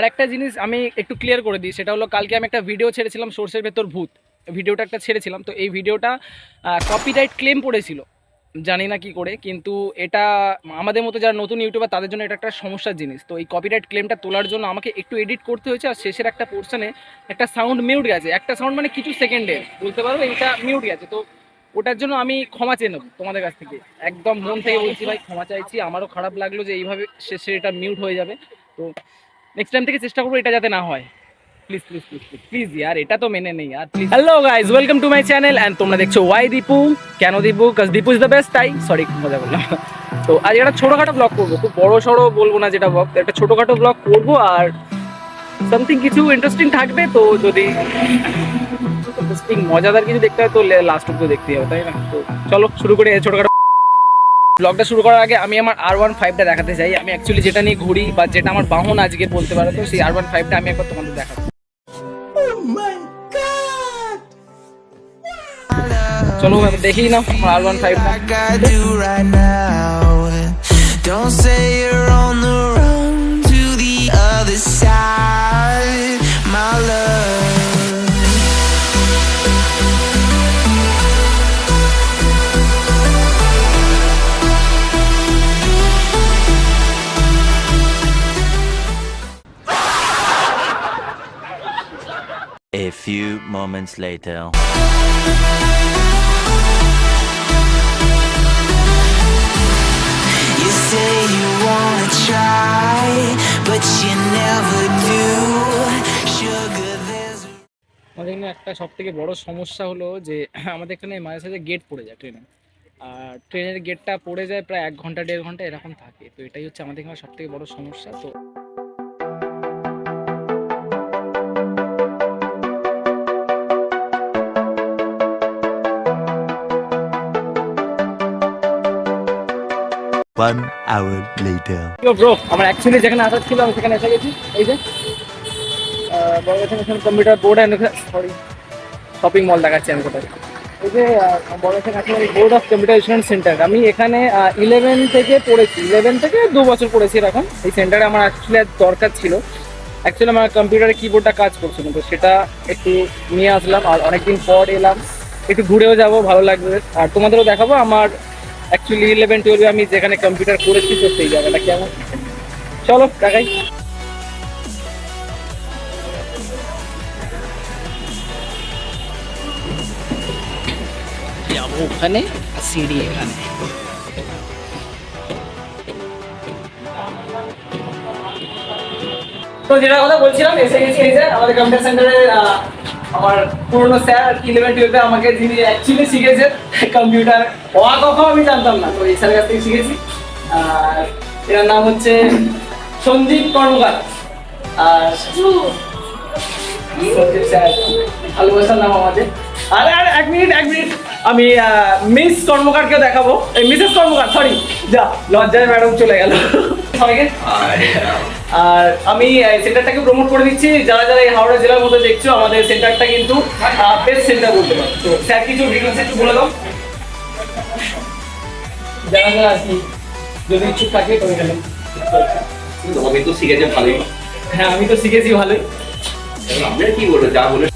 আর একটা জিনিস আমি একটু ক্লিয়ার করে দিই, সেটা হলো কালকে আমি একটা ভিডিও ছেড়েছিলাম সোর্সের ভেতর ভূত। ভিডিওটা একটা ছেড়েছিলাম, তো এই ভিডিওটা কপিরাইট ক্লেম পড়েছিল। জানি না কি করে, কিন্তু এটা আমাদের মতো যারা নতুন ইউটিউবার তাদের জন্য এটা একটা সমস্যার জিনিস। তো এই কপিরাইট ক্লেমটা তোলার জন্য আমাকে একটু এডিট করতে হয়েছে, আর শেষের একটা পোর্শনে একটা সাউন্ড মিউট গেছে। একটা সাউন্ড মানে কিছু সেকেন্ডে বলতে পারো? এটা মিউট গেছে। তো ওটার জন্য আমি ক্ষমা চেয়ে নেব তোমাদের কাছ থেকে। একদম মন থেকে বলছি ভাই, ক্ষমা চাইছি। আমারও খারাপ লাগল যে এইভাবে শেষে এটা মিউট হয়ে যাবে। তো নেক্সট টাইম থেকে চেষ্টা করব এটা যাতে না হয়। Please please please please please ইয়ার এটা তো মেনে নেই আর please hello guys welcome to my channel and তোমরা দেখছ ওয়াই দীপু কেন দীপু কাজ দীপু ইজ দ্য বেস্ট তাই। সরি মজা বললাম তো আজ একটা ছোটোখাটো ব্লগ করব, খুব বড় সড়ো বলব না যেটা ব্লগ একটা ছোটোখাটো ব্লগ করব আর সামথিং কিছু ইন্টারেস্টিং থাকবে, তো যদি ইন্টারেস্টিং মজাদার কিছু দেখতে হয়, তো লাস্ট অব্দি দেখতে হবে তাই না? তো চলো, শুরু করি ছোটোখাটো ব্লগটা শুরু করার আগে আমি আমার আর ওয়ান ফাইভটা দেখাতে চাই। আমি অ্যাকচুয়ালি যেটা নিয়ে ঘুরি বা যেটা আমার বাহন আজকে বলতে পারো, তো সেই আর ওয়ান ফাইভটা আমি একবার তোমাদের দেখাবো। চলো দেখি না আর ওয়ান ফাইভটা my love. A few moments later. You say you wanna try, but you never do. Sugar, there's আমাদের এখানে একটা সব থেকে বড় সমস্যা হলো যে আমাদের এখানে মাঝে সাঝে গেট পড়ে যায় ট্রেনে আর ট্রেনের গেটটা পড়ে যায় প্রায় এক ঘণ্টা দেড় ঘণ্টা এরকম থাকে তো এটাই হচ্ছে আমাদের এখানে সব থেকে বড় সমস্যা তো One hour later. ব্রো আমার অ্যাকচুয়ালি যেখানে আসার ছিল আমি সেখানে এসে গেছি। এই যে আহ, বড় এখানে এখানে computer board and sorry shopping mall দেখাচ্ছি আমি কোথায়। এই যে আহ, বড় এখানে আছে বোর্ড অফ কম্পিউটার সেন্টার আমি এখানে ইলেভেন থেকে পড়েছি। ইলেভেন থেকে দু বছর পড়েছি এরকম এই সেন্টারে আমার অ্যাকচুয়ালি দরকার ছিল। অ্যাকচুয়ালি আমার কম্পিউটারে কিবোর্ডটা কাজ করছিল তো সেটা একটু নিয়ে আসলাম। আর অনেকদিন পর এলাম। একটু ঘুরেও যাব ভালো লাগবে। আর তোমাদেরও দেখাবো আমার অ্যাকচুয়ালি ইলেভেন টুয়েলভে আমি যেখানে কম্পিউটার করেছি তো সেই জায়গাটা কেমন? চলো যাব ওখানে আর সিঁড়ি এখানে। তো যেটা কথা বলছিলাম এসে গেছি এই যে আমাদের কম্পিউটার সেন্টারে আমার পুরনো স্যার ইলেভেন টুয়েলভে আমাকে যিনি অ্যাকচুয়ালি শিখেছেন কম্পিউটার অয়া কখনো আমি জানতাম না। তো এই স্যারের কাছ থেকে শিখেছি। আর এর নাম হচ্ছে সঞ্জীব কর্মকার। আর সঞ্জীব স্যার, ভালোবাসার নাম আমাদের। আরে আরে এক মিনিট এক মিনিট। আমি মিস কর্মকারকে দেখাবো। এই মিসেস কর্মকার সরি যা, লজ্জায় ম্যাডাম চলে গেল। সবাইকে? আর আমি সেন্টারটাকে প্রমোট করে দিচ্ছি। যারা যারা এই হাওড়া জেলার মধ্যে দেখছ আমাদের সেন্টারটা কিন্তু বেস্ট সেন্টার বলতে পারো। তো স্যার কিছু ডিটেলস একটু বলে দাও। যারা যারা আর কি যদি ইচ্ছুক থাকে তো এখানে তোমাকে তো শিখেছে ভালোই। হ্যাঁ আমি তো শিখেছি ভালোই। আমরা কি বলব? যা বলে